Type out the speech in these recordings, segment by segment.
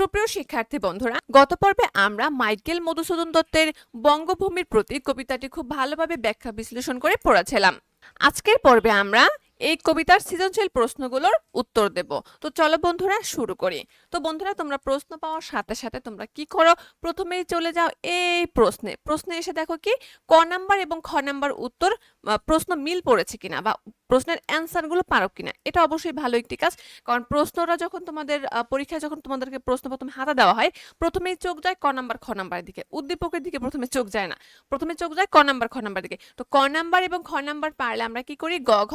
সুপ্রিয় শিক্ষার্থী বন্ধুরা, গত পর্বে আমরা মাইকেল মধুসূদন দত্তের বঙ্গভূমির প্রতি কবিতাটি খুব ভালোভাবে ব্যাখ্যা বিশ্লেষণ করে পড়াছিলাম। আজকের পর্বে আমরা এই কবিতার সৃজনশীল প্রশ্নগুলোর উত্তর দেব। তো চলো বন্ধুরা, শুরু করি। তো বন্ধুরা, তোমরা প্রশ্ন পাওয়ার সাথে সাথে তোমরা কি করো? প্রথমেই চলে যাও এই প্রশ্নে। প্রশ্নে এসে দেখো কি, ক নাম্বার এবং খ নাম্বার উত্তর প্রশ্ন মিল পড়েছে কিনা বা প্রশ্নের অ্যান্সারগুলো পারো কিনা, এটা অবশ্যই ভালো একটি কাজ। কারণ প্রশ্নটা যখন তোমাদের পরীক্ষায় যখন তোমাদেরকে প্রশ্ন প্রথমে হাতা দেওয়া হয়, প্রথমেই চোখ যায় ক নাম্বার, খ নাম্বারের দিকে। উদ্দীপকের দিকে প্রথমে চোখ যায় না। প্রথমে চোখ যায় ক নাম্বার, খ নাম্বার দিকে। তো ক নাম্বার এবং খ নাম্বার পারলে আমরা কি করি? গ, ঘ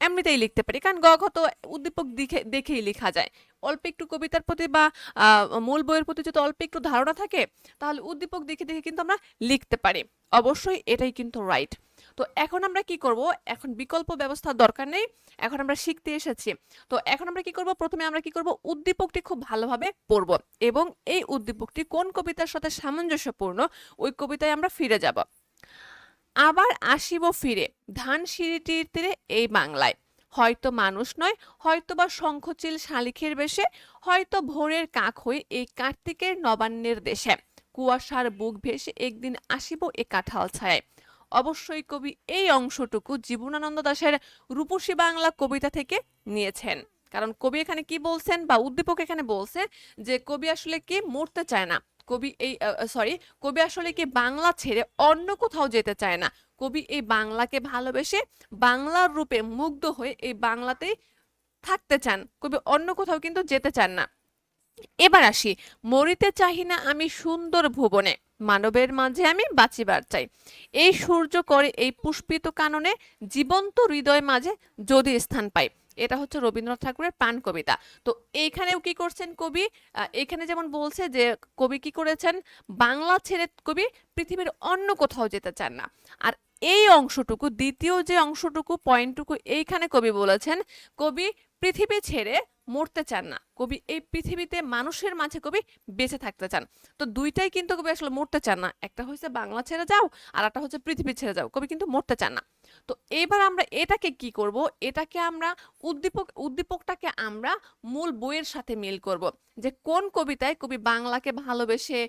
এমনিতেই লিখতে পারি। কারণ গ, ঘ তো উদ্দীপক দিকে দেখেই লেখা যায়। অল্প একটু কবিতার প্রতি বা মূল বইয়ের প্রতি যদি অল্প একটু ধারণা থাকে, তাহলে উদ্দীপক দেখে দেখে কিন্তু আমরা লিখতে পারি। অবশ্যই এটাই কিন্তু রাইট তো এখন আমরা কি করব? এখন বিকল্প ব্যবস্থার দরকার নেই। এখন আমরা শিখতে এসেছি। তো এখন আমরা কি করব? প্রথমে আমরা কি করব? উদ্দীপকটি খুব ভালোভাবে পড়ব এবং এই উদ্দীপকটি কোন কবিতার সাথে সামঞ্জস্যপূর্ণ, ওই কবিতায় আমরা ফিরে যাব। আবার আসিব ফিরে, ধান সিঁড়িটির তীরে এই বাংলায়। হয়তো মানুষ নয় হয়তো বা শঙ্খচিল শালিখের বেশে, হয়তো ভোরের কাক হয়ে এই কার্তিকের নবান্নের দেশে। কুয়াশার বুক ভেসে একদিন আসিব এ কাঁঠাল ছায় অবশ্যই কবি এই অংশটুকু জীবনানন্দ দাশের রূপসী বাংলা কবিতা থেকে নিয়েছেন। কারণ কবি এখানে কি বলছেন বা উদ্দীপক এখানে বলছে যে কবি আসলে কি মরতে চায় না। কবি এই সরি কবি আসলে কি বাংলা ছেড়ে অন্য কোথাও যেতে চায় না। কবি এই বাংলাকে ভালোবেসে বাংলার রূপে মুগ্ধ হয়ে এই বাংলাতেই থাকতে চান। কবি অন্য কোথাও কিন্তু যেতে চান না। এবার আসি। মরিতে চাহি না আমি সুন্দর ভুবনে, মানবের মাঝে আমি বাঁচিবার চাই। এই সূর্য করে এই পুষ্পিত কাননে জীবন্ত হৃদয় মাঝে যদি স্থান পাই। এটা হচ্ছে রবীন্দ্রনাথ ঠাকুরের প্রাণ কবিতা। তো এইখানেও কি করছেন কবি? এখানে যেমন বলছে যে কবি কি করেছেন? বাংলা ছেড়ে কবি পৃথিবীর অন্য কোথাও যেতে চান না। আর এই অংশটুকু, দ্বিতীয় যে অংশটুকু পয়েন্টটুকু এইখানে কবি বলেছেন, কবি পৃথিবী ছেড়ে মরতে চান না। কবি, এই পৃথিবীতে মানুষের মাঝে কবি বেঁচে থাকতে চান। তো দুইটাই কিন্তু কবি আসলে মরতে চান না। একটা হচ্ছে বাংলা ছেড়ে যাও, আর একটা হচ্ছে পৃথিবী ছেড়ে যাও। কবি কিন্তু মরতে চান না। তো এবার আমরা এটাকে কি করব? এটাকে আমরা উদ্দীপক, উদ্দীপকটাকে আমরা মূল বইয়ের সাথে মিল করব। যে কোন কবিতায় কবি বাংলাকে ভালোবেসে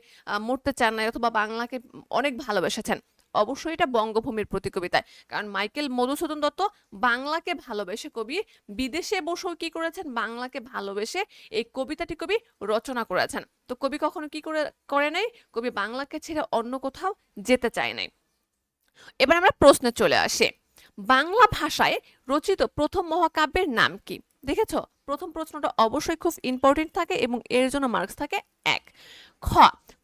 মরতে চান না অথবা বাংলাকে অনেক ভালোবেসেছেন? অবশ্যই এটা বঙ্গভূমির প্রতি কবিতায় কারণ মাইকেল মধুসূদন দত্ত বাংলাকে ভালোবেসে কবি, বিদেশে বসেও কি করেছেন? বাংলাকে ভালোবেসে এই কবিতাটি কবি রচনা করেছেন। তো কবি কখনো কি করে করে নাই? কবি বাংলাকে ছেড়ে অন্য কোথাও যেতে চায় নাই। এবার আমরা প্রশ্নে চলে আসি। বাংলা ভাষায় রচিত প্রথম মহাকাব্যের নাম কি? দেখেছ? প্রথম প্রশ্নটা অবশ্যই খুব ইম্পর্টেন্ট থাকে এবং এর জন্য মার্কস থাকে এক। খ,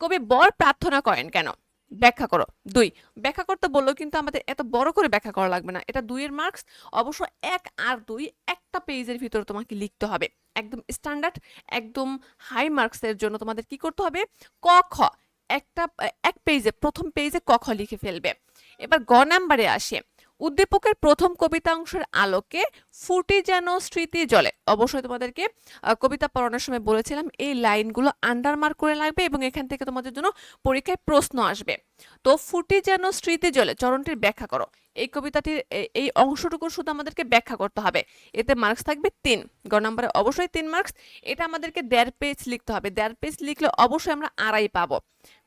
কবি বর প্রার্থনা করেন কেন? ব্যাখ্যা করো। দুই, ব্যাখ্যা করতে বললেও কিন্তু আমাদের এত বড় করে ব্যাখ্যা করা লাগবে না। এটা দুইয়ের মার্কস অবশ্য এক আর দুই একটা পেজের ভিতরে তোমাকে লিখতে হবে। একদম স্ট্যান্ডার্ড একদম হাই মার্কসের জন্য তোমাদের কি করতে হবে? ক, খ, একটা, এক পেজে প্রথম পেজে ক, খ লিখে ফেলবে। এবার গ নাম্বারে আসে। উদ্দীপকের প্রথম কবিতা অংশের আলোকে ফুটি যেন স্মৃতি জলে। অবশ্যই তোমাদেরকে কবিতা পড়ানোর সময় বলেছিলাম, এই লাইনগুলো আন্ডারমার্ক করে লাগবে এবং এখান থেকে তোমাদের জন্য পরীক্ষায় প্রশ্ন আসবে। তো ফুটি যেন স্মৃতি জলে, চরণটির ব্যাখ্যা করো। এই কবিতাটির এই অংশটুকু শুধু আমাদেরকে ব্যাখ্যা করতে হবে। এতে মার্কস থাকবে তিন। গ নম্বরে অবশ্যই তিন মার্কস এটা আমাদেরকে দেড় পেজ লিখতে হবে। দেড় পেজ লিখলে অবশ্যই আমরা আড়াই পাবো।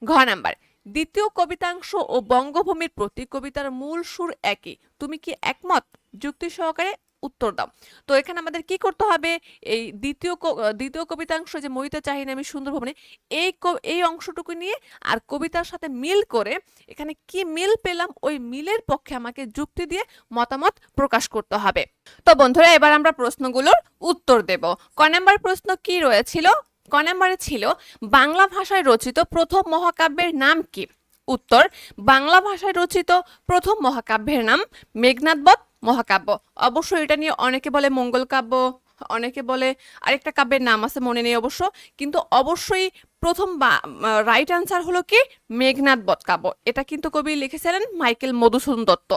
ঘ নাম্বার দ্বিতীয় কবিতাংশ ও বঙ্গভূমির প্রতি কবিতার মূল সুর একই। তুমি কি একমত? যুক্তি সহকারে উত্তর দাও। তো এখানে আমাদের কি করতে হবে? এই দ্বিতীয় দ্বিতীয় কবিতাংশ যে মরিতে চাহিনা আমি সুন্দর ভবনে, এই এই অংশটুকু নিয়ে আর কবিতার সাথে মিল করে এখানে কি মিল পেলাম? ওই মিলের পক্ষে আমাকে যুক্তি দিয়ে মতামত প্রকাশ করতে হবে। তো বন্ধুরা, এবার আমরা প্রশ্নগুলোর উত্তর দেব। ক নাম্বার প্রশ্ন কি রয়েছিল? ক নাম্বারে ছিল বাংলা ভাষায় রচিত প্রথম মহাকাব্যের নাম কি? উত্তর, বাংলা ভাষায় রচিত প্রথম মহাকাব্যের নাম মেঘনাদবধ মহাকাব্য। অবশ্যই এটা নিয়ে অনেকে বলে মঙ্গল কাব্য, অনেকে বলে আরেকটা কাব্যের নাম আছে, মনে নেই অবশ্য। কিন্তু অবশ্যই প্রথম বা রাইট আনসার হলো কি? মেঘনাদ বধ কাব্য। এটা কিন্তু কবি লিখেছিলেন মাইকেল মধুসূদন দত্ত।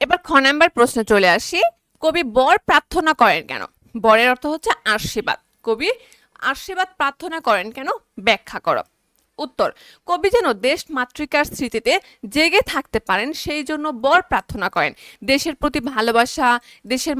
এবার খ নাম্বার প্রশ্নে চলে আসি। কবি বর প্রার্থনা করেন কেন? বরের অর্থ হচ্ছে আশীর্বাদ। কবি আশীর্বাদ প্রার্থনা করেন কেন? ব্যাখ্যা করো। উত্তর, কবি যেন দেশ মাতৃকার স্মৃতিতে জেগে থাকতে পারেন, সেই জন্য বর প্রার্থনা করেন। দেশের প্রতি ভালোবাসা, দেশের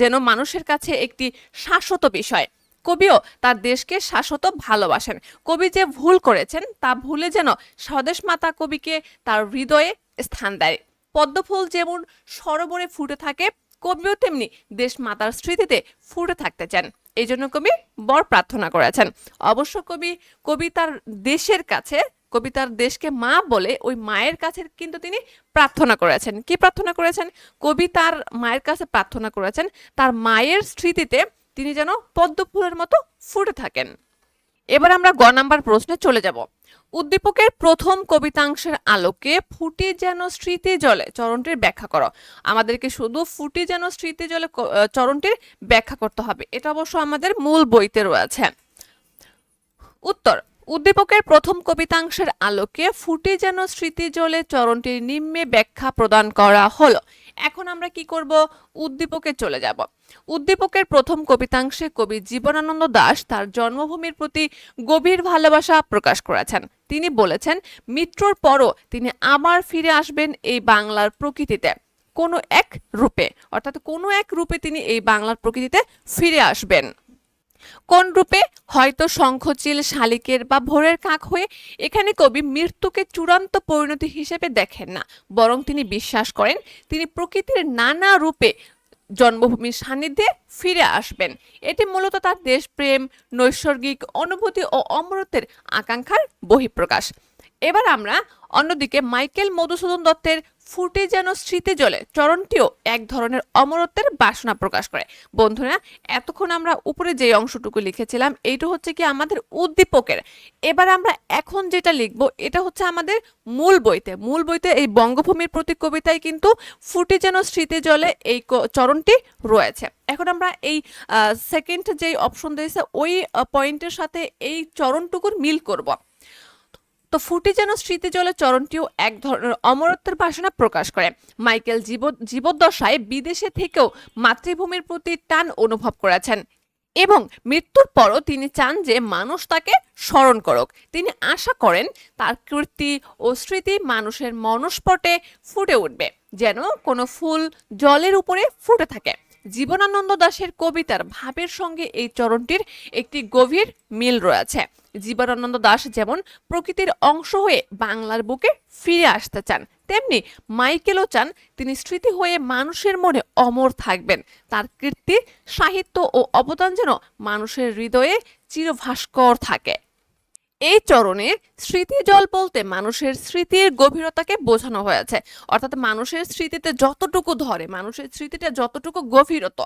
যেন মানুষের কাছে একটি শাশ্বত বিষয়। কবিও তার দেশকে শাশ্বত ভালোবাসেন। কবি যে ভুল করেছেন, তা ভুলে যেন স্বদেশ মাতা কবিকে তার হৃদয়ে স্থান দেয়। পদ্মফুল যেমন সরোবরে ফুটে থাকে, কবিও তেমনি দেশ মাতার স্মৃতিতে ফুটে থাকতে চান। এই জন্য কবি বর প্রার্থনা করেছেন। অবশ্য কবি, কবিতার দেশের কাছে, কবিতার দেশকে মা বলে ওই মায়ের কাছে কিন্তু তিনি প্রার্থনা করেছেন। কি প্রার্থনা করেছেন? কবি তার মায়ের কাছে প্রার্থনা করেছেন। তার মায়ের স্মৃতিতে তিনি যেন পদ্ম ফুলের মতো ফুটে থাকেন। এবার আমরা গ নাম্বার প্রশ্নে চলে যাব। উদ্দীপকের প্রথম কবিতাংশের আলোকে ফুটে যেন স্মৃতি জলে চরণটির ব্যাখ্যা করো। আমাদেরকে শুধু ফুটে যেন স্মৃতি জলে চরণটির ব্যাখ্যা করতে হবে। এটা অবশ্য আমাদের মূল বইতে রয়েছে। উত্তর, উদ্দীপকের প্রথম কবিতাংশের আলোকে ফুটে যেন স্মৃতি জলে চরণটির নিম্নে ব্যাখ্যা প্রদান করা হলো। এখন আমরা কি করব? উদ্দীপকে চলে যাব। উদ্দীপকের প্রথম কবিতাংশে কবি জীবনানন্দ দাস তার জন্মভূমির প্রতি গভীর ভালোবাসা প্রকাশ করেছেন। তিনি বলেছেন, মিত্রর পরও তিনি আবার ফিরে আসবেন এই বাংলার প্রকৃতিতে। কোনো এক রূপে, অর্থাৎ কোনো এক রূপে তিনি এই বাংলার প্রকৃতিতে ফিরে আসবেন। কোন রূপে? হয়তো শঙ্খচিল, শালিকের বা ভোরের কাক হয়ে এখানে কবি মৃত্যুকে চূড়ান্ত পরিণতি হিসেবে দেখেন না, বরং তিনি বিশ্বাস করেন তিনি প্রকৃতির নানা রূপে জন্মভূমির সান্নিধ্যে ফিরে আসবেন। এটি মূলত তার দেশপ্রেম, নৈসর্গিক অনুভূতি ও অমরত্বের আকাঙ্ক্ষার বহিঃপ্রকাশ। এবার আমরা অন্যদিকে মাইকেল মধুসূদন দত্তের ফুটে যেন স্মৃতি জলে, চরণটিও এক ধরনের অমরত্বের বাসনা প্রকাশ করে। বন্ধুরা, এতক্ষণ আমরা উপরে যে অংশটুকু লিখেছিলাম, এইটা হচ্ছে কি আমাদের উদ্দীপকের। এবার আমরা এখন যেটা লিখব, এটা হচ্ছে আমাদের মূল বইতে। মূল বইতে এই বঙ্গভূমির প্রতি কবিতায় কিন্তু ফুটে যেন স্মৃতি জলে এই চরণটি রয়েছে। এখন আমরা এই সেকেন্ড যে অপশন দিয়েছে ওই পয়েন্টের সাথে এই চরণটুকুর মিল করব। তো ফুটে যেন স্মৃতি জলে চরণটিও এক ধরনের অমরত্বের বাসনা প্রকাশ করে। মাইকেল জীব, জীবদ্দশায় বিদেশে থেকেও মাতৃভূমির প্রতি টান অনুভব করেছেন এবং মৃত্যুর পরও তিনি চান যে মানুষ তাকে স্মরণ করুক। তিনি আশা করেন তার কীর্তি ও স্মৃতি মানুষের মনস্পটে ফুটে উঠবে, যেন কোনো ফুল জলের উপরে ফুটে থাকে। জীবনানন্দ দাশের কবিতার ভাবের সঙ্গে এই চরণটির একটি গভীর মিল রয়েছে। জীবনানন্দ দাশ যেমন প্রকৃতির অংশ হয়ে বাংলার বুকে ফিরে আসতে চান, তেমনি মাইকেলও চান তিনি স্মৃতি হয়ে মানুষের মনে অমর থাকবেন। তার কীর্তি, সাহিত্য ও অবদান যেন মানুষের হৃদয়ে চিরভাস্কর থাকে। এই চরণে স্মৃতি জল বলতে মানুষের স্মৃতির গভীরতাকে বোঝানো হয়েছে। অর্থাৎ মানুষের স্মৃতিতে যতটুকু ধরে, মানুষের স্মৃতিটা যতটুকু গভীরত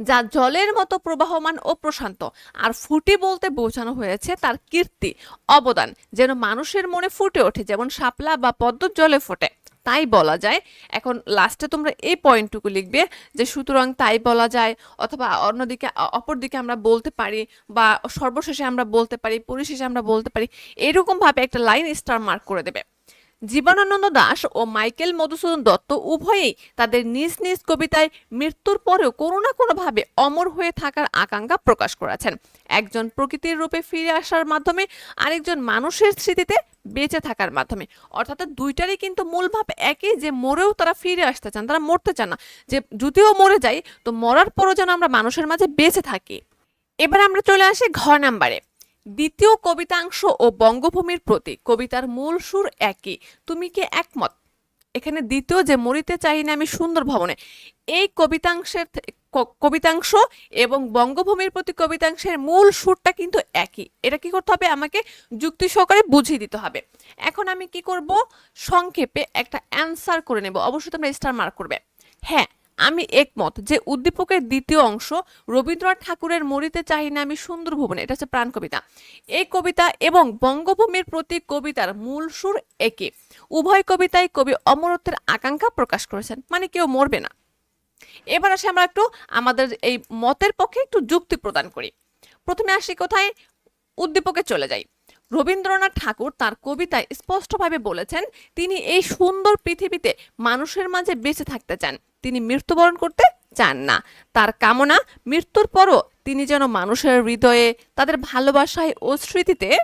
যা জলের মতো প্রবাহমান ও প্রশান্ত। আর ফুটি বলতে বোঝানো হয়েছে তার কীর্তি, অবদান, যেন মানুষের মনে ফুটে ওঠে, যেমন শাপলা বা পদ্ম জলে ফোটে। তাই বলা যায়, এখন লাস্টে তোমরা এই পয়েন্টটুকু লিখবে যে সুতরাং তাই বলা যায়, অথবা অন্যদিকে অপরদিকে আমরা বলতে পারি বা সর্বশেষে আমরা বলতে পারি, পরিশেষে আমরা বলতে পারি, এরকমভাবে একটা লাইন স্টার মার্ক করে দেবে। জীবনানন্দ দাশ ও মাইকেল মধুসূদন দত্ত উভয়েই তাদের নিজ নিজ কবিতায় মৃত্যুর পরেও কোনো না কোনোভাবে অমর হয়ে থাকার আকাঙ্ক্ষা প্রকাশ করেছেন। একজন প্রকৃতির রূপে ফিরে আসার মাধ্যমে আরেকজন মানুষের স্মৃতিতে বেঁচে থাকার মাধ্যমে। অর্থাৎ দুইটারই কিন্তু মূল ভাব একই যে মরেও তারা ফিরে আসতে চান, তারা মরতে চান না। যে যদিও মরে যাই তো মরার পরও যেন আমরা মানুষের মাঝে বেঁচে থাকি। এবার আমরা চলে আসি ঘ নাম্বারে। দ্বিতীয় কবিতাংশ ও বঙ্গভূমির প্রতি কবিতার মূল সুর একই। তুমি কি একমত? এখানে দ্বিতীয় যে মরিতে চাই না আমি সুন্দর ভবনে। এই কবিতাংশের কবিতাংশ এবং বঙ্গভূমির প্রতি কবিতাংশের মূল সুরটা কিন্তু একই। এটা কি করতে হবে? আমাকে যুক্তি সহকারে বুঝিয়ে দিতে হবে। এখন আমি কি করব? সংক্ষেপে একটা অ্যান্সার করে নেব। অবশ্যই তোমরা স্টার মার্ক করবে। হ্যাঁ আমি একমত যে উদ্দীপকের দ্বিতীয় অংশ রবীন্দ্রনাথ ঠাকুরের মরিতে চাই না আমি সুন্দর ভুবনে, এটা হচ্ছে প্রাণ কবিতা। এই কবিতা এবং বঙ্গভূমির প্রতি কবিতার মূল সুর একই উভয় কবিতায় কবি অমরত্বের আকাঙ্ক্ষা প্রকাশ করেছেন মানে কেউ মরবে না। এবার আসে আমরা একটু আমাদের এই মতের পক্ষে একটু যুক্তি প্রদান করি। প্রথমে আসি কোথায়? উদ্দীপকে চলে যাই। রবীন্দ্রনাথ ঠাকুর তার কবিতায় স্পষ্টভাবে বলেছেন, তিনি এই সুন্দর পৃথিবীতে মানুষের মাঝে বেঁচে থাকতে চান। তিনি মৃত্যুবরণ করতে চান না। তার কামনা, মৃত্যুর পরও তিনি যেন মানুষের হৃদয়ে, তাদের ভালোবাসায় ও স্মৃতিতে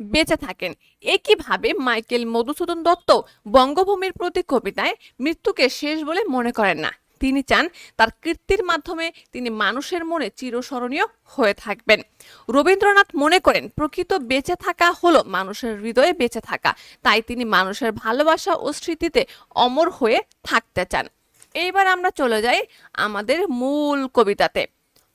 বেঁচে থাকেন। একইভাবে মাইকেল মধুসূদন দত্ত বঙ্গভূমির প্রতি কবিতায় মৃত্যুকে শেষ বলে মনে করেন না। তিনি চান তার কীর্তির মাধ্যমে তিনি মানুষের মনে চিরস্মরণীয় হয়ে থাকবেন। রবীন্দ্রনাথ মনে করেন, প্রকৃত বেঁচে থাকা হলো মানুষের হৃদয়ে বেঁচে থাকা। তাই তিনি মানুষের ভালোবাসা ও স্মৃতিতে অমর হয়ে থাকতে চান। এইবার আমরা চলে যাই আমাদের মূল কবিতাতে।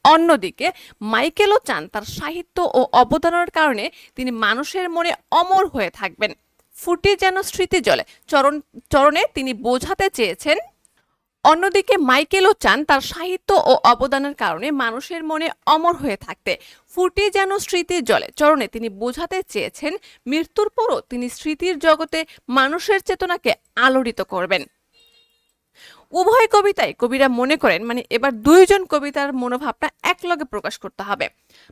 অন্যদিকে মাইকেলও চান তার সাহিত্য ও অবদানের কারণে তিনি মানুষের মনে অমর হয়ে থাকবেন। ফুটে যেন স্মৃতি জলে চরণ, চরণে তিনি বোঝাতে চেয়েছেন অন্যদিকে মাইকেলও চান তার সাহিত্য ও অবদানের কারণে মানুষের মনে অমর হয়ে থাকতে। ফুটে যেন স্মৃতির জলে। চরণে তিনি বোঝাতে চেয়েছেন, মৃত্যুর পরও তিনি স্মৃতির জগতে মানুষের চেতনাকে আলোড়িত করবেন। উভয় কবিতায় কবিরা মনে করেন মানে এবার দুইজন কবিতার মনোভাবটা একলগে প্রকাশ করতে হবে।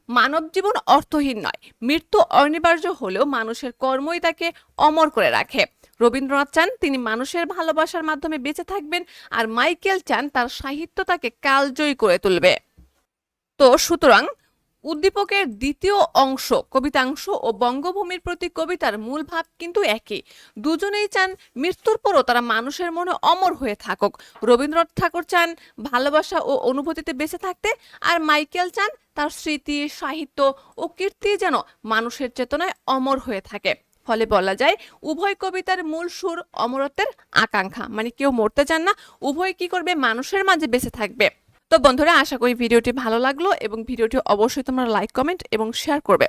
মানব জীবন অর্থহীন নয়, মৃত্যু অনিবার্য হলেও মানুষের কর্মই তাকে অমর করে রাখে। রবীন্দ্রনাথ চান তিনি মানুষের ভালোবাসার মাধ্যমে বেঁচে থাকবেন আর মাইকেল চান তার সাহিত্য তাকে কালজয়ী করে তুলবে। তো সুতরাং উদ্দীপকের দ্বিতীয় অংশ কবিতাংশ ও বঙ্গভূমির প্রতি কবিতার মূল ভাব কিন্তু একই। দুজনেই চান মৃত্যুর পরও তারা মানুষের মনে অমর হয়ে থাকুক। রবীন্দ্রনাথ ঠাকুর চান ভালোবাসা ও অনুভূতিতে বেঁচে থাকতে, আর মাইকেল চান তার স্মৃতি, সাহিত্য ও কীর্তি যেন মানুষের চেতনায় অমর হয়ে থাকে। ফলে বলা যায়, উভয় কবিতার মূল সুর অমরত্বের আকাঙ্ক্ষা। মানে কেউ মরতে চান না, উভয় কি করবে? মানুষের মাঝে বেঁচে থাকবে। তো বন্ধুরা, আশা করি ভিডিওটি ভালো লাগল এবং ভিডিওটি অবশ্যই তোমরা লাইক কমেন্ট এবং শেয়ার করবে।